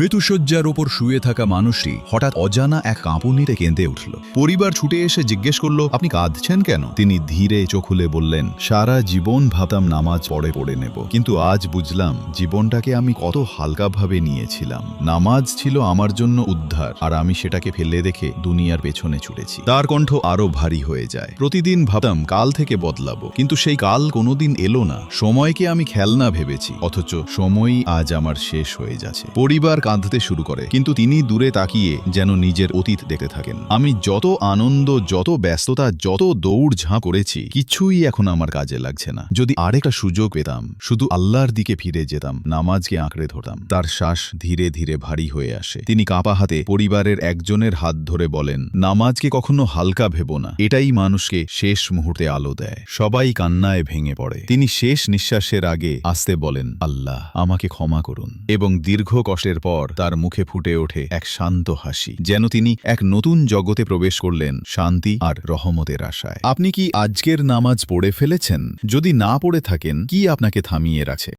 মৃত্যুসজ্জার ওপর শুয়ে থাকা মানুষটি হঠাৎ অজানা এক কাঁপুনিতে কেঁদে উঠল। পরিবার ছুটে এসে জিজ্ঞেস করল, আপনি কাঁদছেন কেন? তিনি ধীরে চোখ খুলে বললেন, সারা জীবন ভাবতাম নামাজ পড়ে পড়ে নেব, কিন্তু আজ বুঝলাম জীবনটাকে আমি কত হালকাভাবে নিয়েছিলাম। নামাজ ছিল আমার জন্য উদ্ধার, আর আমি সেটাকে ফেলে দেখে দুনিয়ার পেছনে ছুটেছি। তার কণ্ঠ আরও ভারী হয়ে যায়। প্রতিদিন ভাবতাম কাল থেকে বদলাবো, কিন্তু সেই কাল কোনোদিন এলো না। সময়কে আমি খেলনা ভেবেছি, অথচ সময়ই আজ আমার শেষ হয়ে যাচ্ছে। পরিবার কাঁদতে শুরু করে। কিন্তু তিনি দূরে তাকিয়ে যেন নিজের অতীত দেখতে থাকেন। আমি যত আনন্দ, যত ব্যস্ততা, যত দৌড় ঝাঁ করেছি, কিছুই এখন আমার কাজে লাগছে না। যদি আরেকটা সুযোগ পেতাম, শুধু আল্লাহর দিকে ফিরে যেতাম, নামাজকে আঁকড়ে ধরতাম, তার শ্বাস ধীরে ধীরে ভারী হয়ে আসে। তিনি কাঁপা হাতে পরিবারের একজনের হাত ধরে বলেন, নামাজকে কখনো হালকা ভেবো না। এটাই মানুষকে শেষ মুহূর্তে আলো দেয়। সবাই কান্নায় ভেঙে পড়ে। তিনি শেষ নিঃশ্বাসের আগে আসতে বলেন, আল্লাহ, আমাকে ক্ষমা করুন। এবং দীর্ঘ কষ্টের পর তার মুখে ফুটে ওঠে এক শান্ত হাসি, যেন তিনি এক নতুন জগতে প্রবেশ করলেন শান্তি আর রহমতের আশায়। আপনি কি আজকের নামাজ পড়ে ফেলেছেন? যদি না পড়ে থাকেন, কি আপনাকে থামিয়ে রাখছে